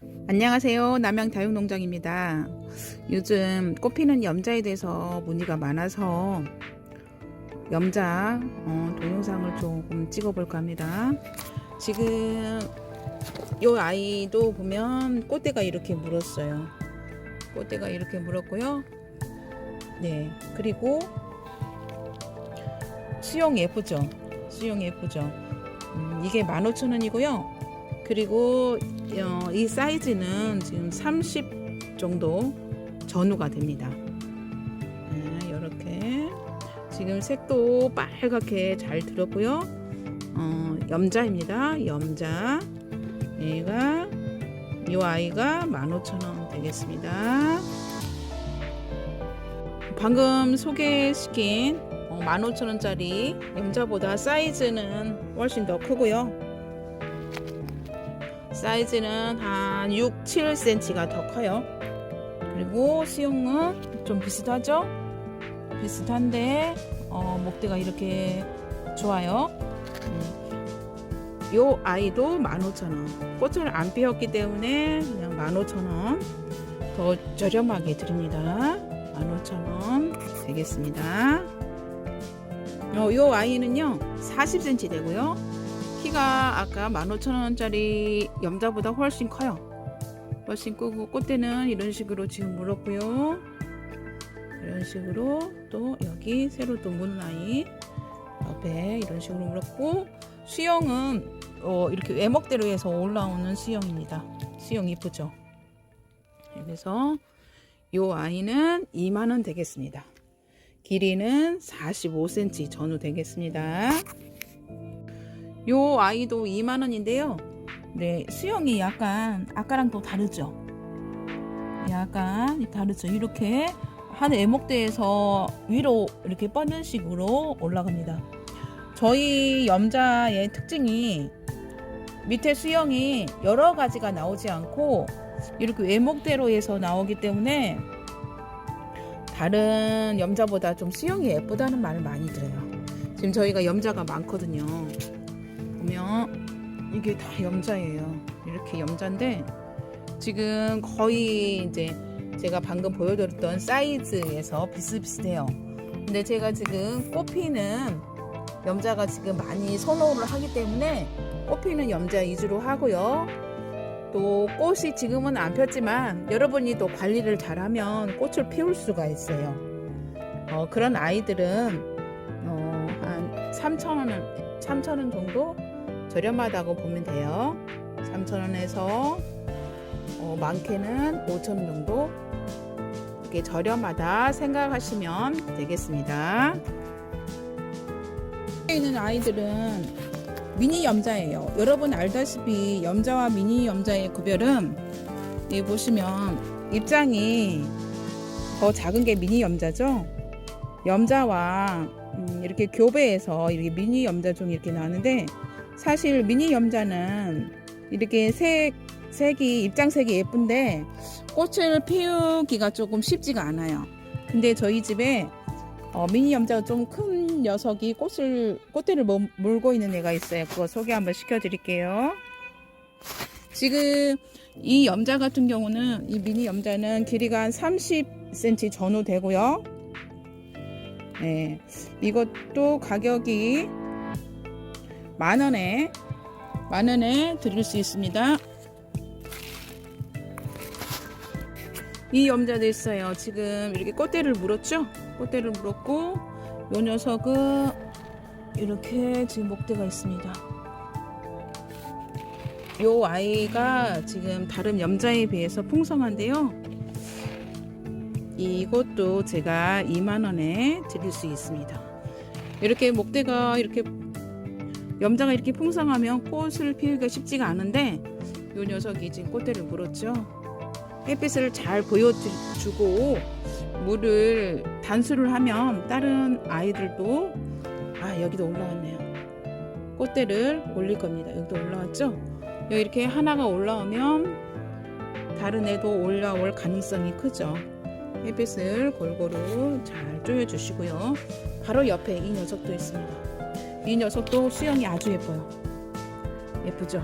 안녕하세요. 남양 다육농장입니다. 요즘 꽃피는 염자에 대해서 문의가 많아서 염자 어, 동영상을 조금 찍어볼까 합니다. 지금 요 아이도 보면 꽃대가 이렇게 물었어요. 꽃대가 이렇게 물었고요. 네, 그리고 수영 예쁘죠? 수영 예쁘죠? 음, 이게 15,000원이고요. 그리고 어, 이 사이즈는 지금 30 정도 전후가 됩니다. 네, 이렇게 지금 색도 빨갛게 잘 들었고요. 어, 염자입니다. 염자. 얘가 이 아이가 15,000원 되겠습니다. 방금 소개시킨 어, 15,000원짜리 염자보다 사이즈는 훨씬 더 크고요. 사이즈는 한 6, 7cm가 더 커요. 그리고 수영은 좀 비슷하죠? 비슷한데 어, 목대가 이렇게 좋아요. 음. 요 아이도 15,000원. 꽃을 안 피웠기 때문에 그냥 15,000원 더 저렴하게 드립니다. 15,000원 되겠습니다. 어, 요 아이는요 40cm 되고요. 키가 아까 15,000원짜리 염자보다 훨씬 커요. 훨씬 크고 꽃대는 이런 식으로 지금 물었고요. 이런 식으로 또 여기 새로 또 무는 아이 옆에 이런 식으로 물었고 수영은 어, 이렇게 외목대로 해서 올라오는 수영입니다. 수영 이쁘죠? 그래서 요 아이는 2만원 되겠습니다. 길이는 45cm 전후 되겠습니다. 요 아이도 2만원인데요. 네, 수영이 약간 아까랑 또 다르죠? 약간 다르죠? 이렇게 한 애목대에서 위로 이렇게 뻗는 식으로 올라갑니다. 저희 염자의 특징이 밑에 수영이 여러 가지가 나오지 않고 이렇게 외목대로 해서 나오기 때문에 다른 염자보다 좀 수영이 예쁘다는 말을 많이 들어요. 지금 저희가 염자가 많거든요. 보면 이게 다 염자예요. 이렇게 염자인데 지금 거의 이제 제가 방금 보여드렸던 사이즈에서 비슷비슷해요. 근데 제가 지금 꽃피는 염자가 지금 많이 선호를 하기 때문에 꽃피는 염자 위주로 하고요. 또 꽃이 지금은 안 폈지만 여러분이 또 관리를 잘하면 꽃을 피울 수가 있어요. 어, 그런 아이들은 어, 한 3,000원, 3,000원 정도 저렴하다고 보면 돼요. 3,000원에서 어, 많게는 5,000원 정도 이렇게 저렴하다 생각하시면 되겠습니다. 있는 아이들은 미니 염자예요. 여러분 알다시피 염자와 미니 염자의 구별은 이 보시면 입장이 더 작은 게 미니 염자죠. 염자와 음, 이렇게 교배해서 이렇게 미니 염자 종이 이렇게 나왔는데 사실 미니 염자는 이렇게 색 색이 입장색이 예쁜데 꽃을 피우기가 조금 쉽지가 않아요. 근데 저희 집에 어, 미니 염자가 좀 큰 녀석이 꽃을 꽃대를 뭐- 물고 있는 애가 있어요. 그거 소개 한번 시켜드릴게요. 지금 이 염자 같은 경우는 이 미니 염자는 길이가 한 30cm 전후 되고요. 네, 이것도 가격이 만 원에 만 원에 드릴 수 있습니다. 이 염자도 있어요. 지금 이렇게 꽃대를 물었죠? 꽃대를 물었고 요 녀석은 이렇게 지금 목대가 있습니다. 요 아이가 지금 다른 염자에 비해서 풍성한데요. 이것도 제가 2만 원에 드릴 수 있습니다. 이렇게 목대가 이렇게 염자가 이렇게 풍성하면 꽃을 피우기가 쉽지가 않은데 요 녀석이 지금 꽃대를 물었죠. 햇빛을 잘 보여주고 물을 단수를 하면 다른 아이들도 아 여기도 올라왔네요. 꽃대를 올릴 겁니다. 여기도 올라왔죠? 여기 이렇게 하나가 올라오면 다른 애도 올라올 가능성이 크죠. 햇빛을 골고루 잘 조여주시고요. 바로 옆에 이 녀석도 있습니다. 이 녀석도 수영이 아주 예뻐요. 예쁘죠?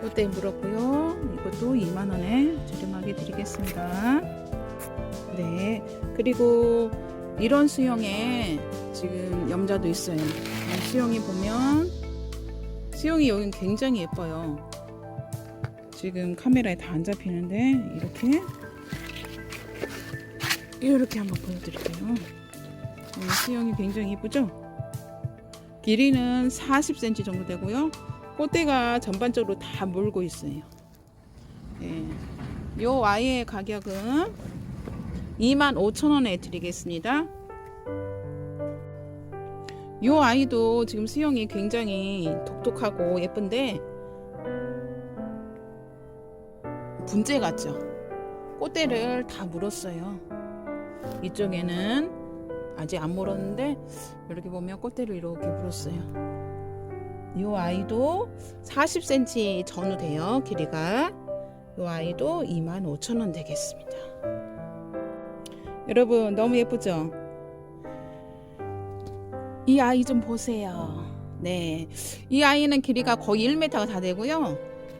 꽃대 물었고요. 이것도 2만 원에 저렴하게 드리겠습니다. 네. 그리고 이런 수영에 지금 염자도 있어요. 이 수영이 보면 수영이 여긴 굉장히 예뻐요. 지금 카메라에 다 안 잡히는데 이렇게 이렇게 한번 보여드릴게요. 네, 수영이 굉장히 예쁘죠? 길이는 40cm 정도 되고요. 꽃대가 전반적으로 다 물고 있어요. 네. 요 아이의 가격은 25,000원에 드리겠습니다. 요 아이도 지금 수영이 굉장히 독특하고 예쁜데 분재 같죠? 꽃대를 다 물었어요. 이쪽에는 아직 안 물었는데 이렇게 보면 꽃대를 이렇게 물었어요. 이 아이도 40cm 전후 돼요. 길이가. 이 아이도 25,000원 되겠습니다. 여러분 너무 예쁘죠? 이 아이 좀 보세요. 네. 이 아이는 길이가 거의 1m가 다 되고요.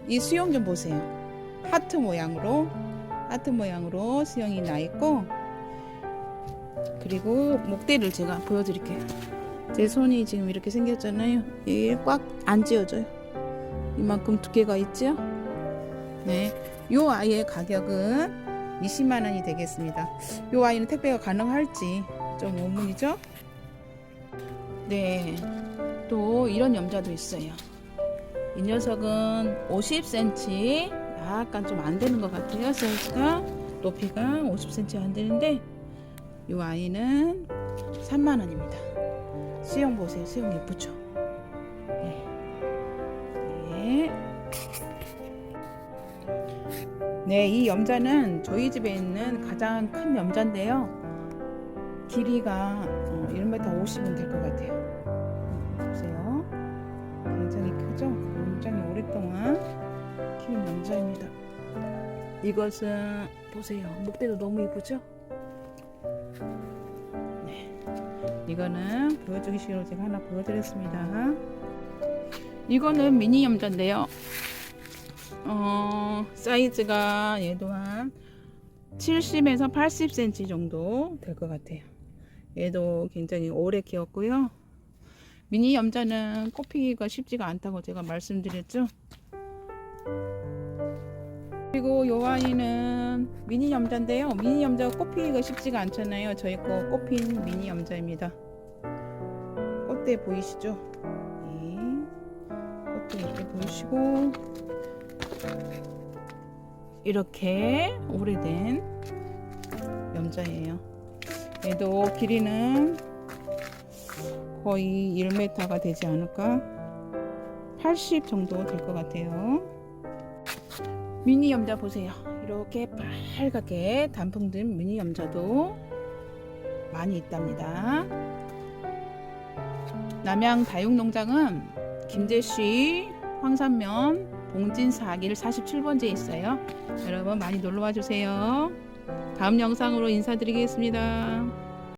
이 수영 좀 보세요. 하트 모양으로 하트 모양으로 수영이 나 있고 그리고 목대를 제가 보여드릴게요. 제 손이 지금 이렇게 생겼잖아요. 이게 꽉안 쥐어져요. 이만큼 두께가 있죠? 네. 요 아이의 가격은 20만 원이 되겠습니다. 요 아이는 택배가 가능할지 좀 의문이죠? 네. 또 이런 염자도 있어요. 이 녀석은 50cm 약간 좀 안 되는 것 같아요. 사이즈가 높이가 50cm 안 되는데 이 아이는 3만 원입니다. 수영 보세요. 수영 예쁘죠? 네. 네. 네, 이 염자는 저희 집에 있는 가장 큰 염자인데요. 길이가 어, 1m 50은 될 것 같아요. 음, 보세요. 굉장히 크죠? 굉장히 오랫동안 키운 염자입니다. 이것은 보세요. 목대도 너무 예쁘죠? 네. 이거는 보여주기 싫어 제가 하나 보여드렸습니다. 이거는 미니 염자인데요. 어, 사이즈가 얘도 한 70에서 80cm 정도 될 것 같아요. 얘도 굉장히 오래 키웠고요. 미니 염자는 꽃피기가 쉽지가 않다고 제가 말씀드렸죠. 그리고 요 아이는 미니 염자인데요. 미니 염자가 꽃피기가 쉽지가 않잖아요. 저희 거 꽃핀 미니 염자입니다. 꽃대 보이시죠? 네. 꽃대 이렇게 보이시고 이렇게 오래된 염자예요. 얘도 길이는 거의 1m가 되지 않을까? 80 정도 될 것 같아요. 미니 염자 보세요. 이렇게 빨갛게 단풍 든 미니 염자도 많이 있답니다. 남양 다육농장은 김제시 황산면 봉진 4길 47번지에 있어요. 여러분 많이 놀러 와 주세요. 다음 영상으로 인사드리겠습니다.